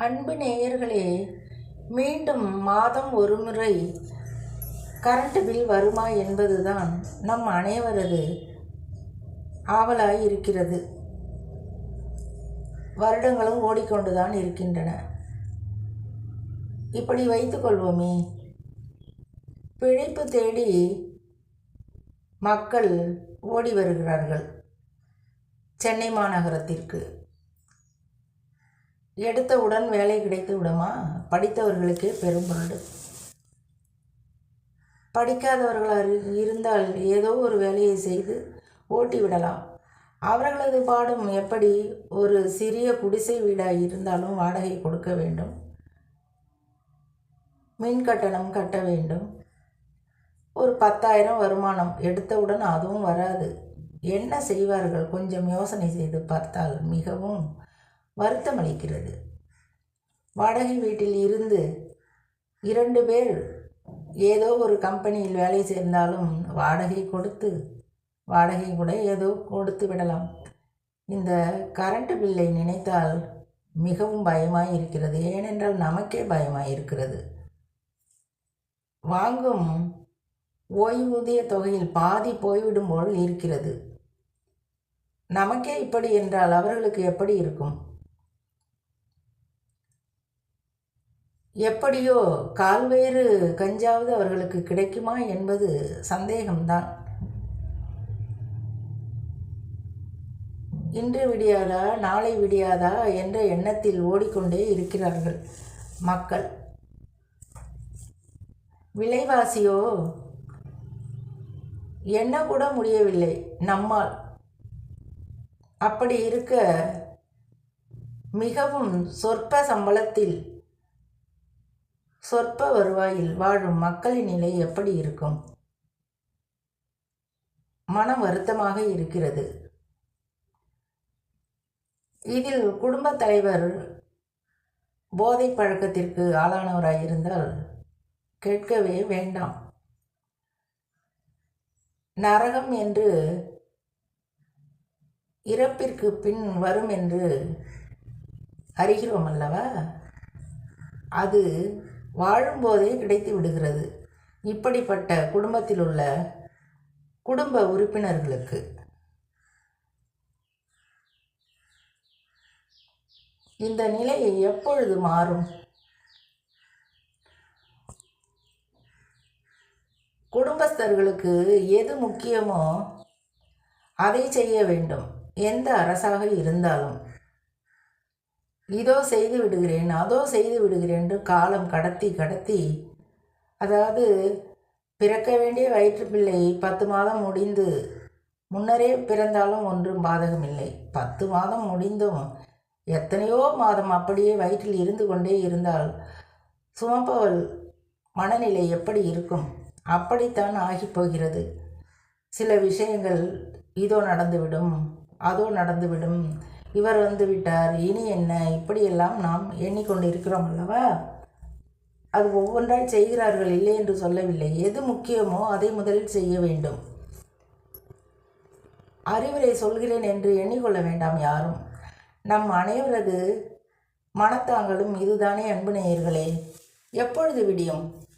அன்பு நேயர்களே மீண்டும் மாதம் ஒரு முறை கரண்ட் பில் வருமா என்பதுதான் நம் அனைவரது ஆவலாய் இருக்கிறது வருடங்களும் ஓடிக்கொண்டுதான் இருக்கின்றன. இப்படி வைத்துக்கொள்வோமே பிழைப்பு தேடி மக்கள் ஓடி வருகிறார்கள். சென்னை மாநகரத்திற்கு. எடுத்தவுடன் வேலை கிடைத்து விடுமா? படித்தவர்களுக்கே பெரும்பொருள் படிக்காதவர்களாக இருந்தால் ஏதோ ஒரு வேலையை செய்து ஓட்டி விடலாம். அவர்களது பாடும் எப்படி ஒரு சிறிய குடிசை வீடாக இருந்தாலும் வாடகை கொடுக்க வேண்டும். மின் கட்டணம் கட்ட வேண்டும். ஒரு பத்தாயிரம் வருமானம் எடுத்தவுடன் அதுவும் வராது. என்ன செய்வார்கள்? கொஞ்சம் யோசனை செய்து பார்த்தால் மிகவும் வருத்தமளிக்கிறது வாடகை வீட்டில் இருந்து இரண்டு பேர் ஏதோ ஒரு கம்பெனியில் வேலை சேர்ந்தாலும் வாடகை கொடுத்து வாடகை கூட ஏதோ கொடுத்து விடலாம். இந்த கரண்ட் பில்லை நினைத்தால் மிகவும் பயமாக இருக்கிறது. ஏனென்றால் நமக்கே பயமாக இருக்கிறது. வாங்கும் ஓய்வூதிய தொகையில் பாதி போய்விடும் போல் இருக்கிறது. நமக்கே இப்படி என்றால் அவர்களுக்கு எப்படி இருக்கும்? எப்படியோ கால்வேறு கஞ்சாவது அவர்களுக்கு கிடைக்குமா என்பது சந்தேகம்தான். இன்று விடியாதா நாளை விடியாதா என்ற எண்ணத்தில் ஓடிக்கொண்டே இருக்கிறார்கள் மக்கள். விலைவாசியோ எண்ண கூட முடியவில்லை நம்மால். அப்படி இருக்க மிகவும் சொற்ப சம்பளத்தில் சொற்ப வருவாயில் வாழும் மக்களின் நிலை எப்படி இருக்கும்? மன வருத்தமாக இருக்கிறது. இதில் குடும்பத் தலைவர் போதை பழக்கத்திற்கு ஆளானவராயிருந்தால் கேட்கவே வேண்டாம். நரகம் என்று இறப்பிற்கு பின் வரும் என்று அறிகிறோம் அல்லவா? அது வாழும்போதே கிடைத்து விடுகிறது. இப்படிப்பட்ட குடும்பத்தில் உள்ள குடும்ப உறுப்பினர்களுக்கு இந்த நிலை எப்பொழுது மாறும்? குடும்பஸ்தர்களுக்கு எது முக்கியமோ அதை செய்ய வேண்டும். எந்த அரசாக இருந்தாலும் இதோ செய்து விடுகிறேன் அதோ செய்து விடுகிறேன் என்று காலம் கடத்தி கடத்தி அதாவது பிறக்க வேண்டிய வயிற்றுப்பிள்ளை பத்து மாதம் முடிந்து முன்னரே பிறந்தாலும் ஒன்றும் பாதகமில்லை. பத்து மாதம் முடிந்தும் எத்தனையோ மாதம் அப்படியே வயிற்றில் இருந்து கொண்டே இருந்தால் சுமப்பவள் மனநிலை எப்படி இருக்கும்? அப்படித்தான் ஆகிப்போகிறது சில விஷயங்கள் இதோ நடந்துவிடும் அதோ நடந்துவிடும். இவர் வந்து விட்டார். இனி என்ன? இப்படியெல்லாம் நாம் எண்ணிக்கொண்டு இருக்கிறோம் அல்லவா? அது ஒவ்வொன்றாய் செய்கிறார்கள் இல்லை என்று சொல்லவில்லை. எது முக்கியமோ அதை முதலில் செய்ய வேண்டும். அறிவுரை சொல்கிறேன் என்று எண்ணிக்கொள்ள வேண்டாம் யாரும். நம் அனைவரது மனத்தாங்களும் இதுதானே அன்பு நேயர்களே. எப்பொழுது விடியும்?